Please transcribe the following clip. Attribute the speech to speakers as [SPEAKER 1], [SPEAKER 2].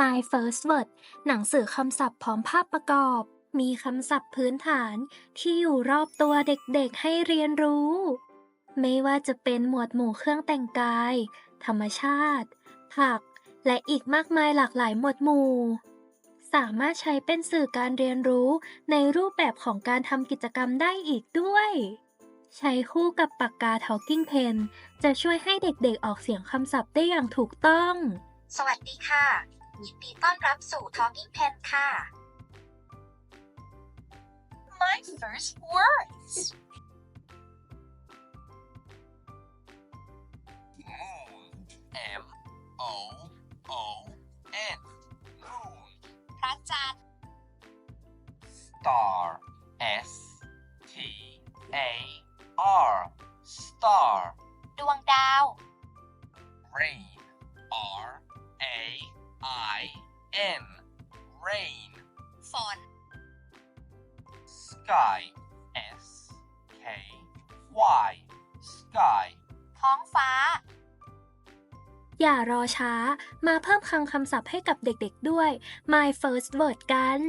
[SPEAKER 1] My First Word หนังสือคำศัพท์พร้อมภาพประกอบ มีคำศัพท์พื้นฐานที่อยู่รอบตัวเด็กๆให้เรียนรู้ ไม่ว่าจะเป็นหมวดหมู่เครื่องแต่งกาย ธรรมชาติ ผัก และอีกมากมายหลากหลายหมวดหมู่ สามารถใช้เป็นสื่อการเรียนรู้ในรูปแบบของการทำกิจกรรมได้อีกด้วย ใช้คู่กับปากกา Talking Pen จะช่วยให้เด็กๆออกเสียงคำศัพท์ได้อย่างถูกต้อง
[SPEAKER 2] สวัสดีค่ะ ยินดีต้อนรับสู่ Talking Pen ค่ะ My first words
[SPEAKER 3] Moon. M O O N. Moon.
[SPEAKER 2] พระจันทร์
[SPEAKER 3] Star. S T A R. Star.
[SPEAKER 2] ดวงดาว
[SPEAKER 3] Rain. N. Rain.
[SPEAKER 2] ฝน
[SPEAKER 3] Sky. S K Y. Sky.
[SPEAKER 2] ท้องฟ้า
[SPEAKER 1] อย่ารอช้า มาเพิ่มคลังคำศัพท์ให้กับเด็กๆด้วย My First Word กัน